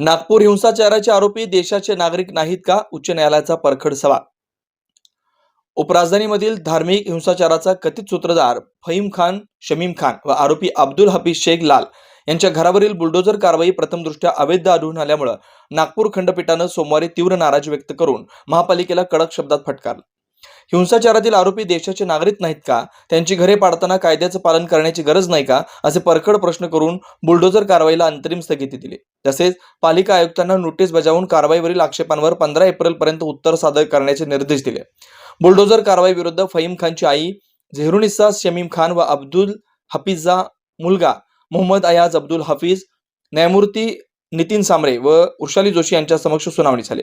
नागपूर हिंसाचाराचे आरोपी देशाचे नागरिक नाहीत का? उच्च न्यायालयाचा परखड सवाल. उपराजधानीमधील धार्मिक हिंसाचाराचा कथित सूत्रधार फहीम खान शमीम खान व आरोपी अब्दुल हफीज शेख लाल यांच्या घरावरील बुलडोजर कारवाई प्रथमदृष्ट्या अवैध आढळून आल्यामुळे नागपूर खंडपीठानं सोमवारी तीव्र नाराजी व्यक्त करून महापालिकेला कडक शब्दात फटकारलं. हिंसाचारातील आरोपी देशाचे नागरिक नाहीत का? त्यांची घरे पाडताना कायद्याचं पालन करण्याची गरज नाही का? असे परखड प्रश्न करून बुलडोजर कारवाईला अंतरिम स्थगिती दिली. तसेच पालिका आयुक्तांना नोटीस बजावून कारवाईवरील आक्षेपांवर पंधरा एप्रिलपर्यंत उत्तर सादर करण्याचे निर्देश दिले. बुलडोजर कारवाई विरुद्ध फहीम खानची आई झेहरुनिसा शमीम खान व अब्दुल हफीजचा मुलगा मोहम्मद अयाज अब्दुल हफीज न्यायमूर्ती नितीन सांबरे व वृषाली जोशी यांच्या समक्ष सुनावणी झाली.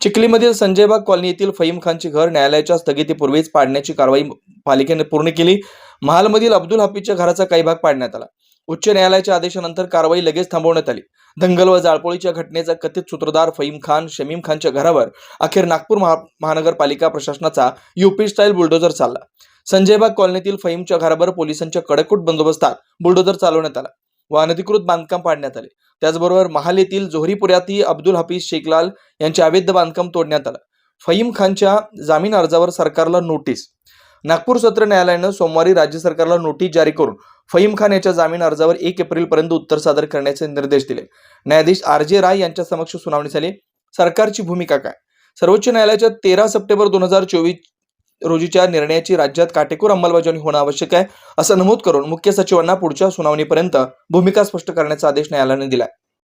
चिखलीमधील संजयबाग कॉलनी येथील फहीम खानचे घर न्यायालयाच्या स्थगितीपूर्वीच पाडण्याची कारवाई पालिकेने पूर्ण केली. महालमधील अब्दुल हफीजच्या घराचा काही भाग पाडण्यात आला. उच्च न्यायालयाच्या आदेशानंतर कारवाई लगेच थांबवण्यात आली. दंगल व जाळपोळीच्या घटनेचा कथित सूत्रधार फहीम खान शमीम खानच्या घरावर अखेर नागपूर महा महानगरपालिका प्रशासनाचा युपी स्टाईल बुलडोजर चालला. संजयबाग कॉलनीतील फहीमच्या घरावर पोलिसांच्या कडकूट बंदोबस्तात बुलडोजर चालवण्यात आला व अनधिकृत बांधकाम पाडण्यात आले. त्याचबरोबर महाल येथील जोहरीपुऱ्यातही अब्दुल हफीज शेखलाल यांचे अवैध बांधकाम तोडण्यात आलं. फहीम खानच्या जामीन अर्जावर सरकारला नोटीस. नागपूर सत्र न्यायालयानं सोमवारी राज्य सरकारला नोटीस जारी करून फहीम खान याच्या जामीन अर्जावर एक एप्रिलपर्यंत उत्तर सादर करण्याचे निर्देश दिले. न्यायाधीश आर जे राय यांच्या समक्ष सुनावणी झाली. सरकारची भूमिका काय? सर्वोच्च न्यायालयाच्या तेरा सप्टेंबर दोन हजार चोवीस रोजीच्या निर्णयाची राज्यात काटेकोर अंमलबजावणी होणं आवश्यक आहे असं नमूद करून मुख्य सचिवांना पुढच्या सुनावणीपर्यंत भूमिका स्पष्ट करण्याचा आदेश न्यायालयाने दिलाय.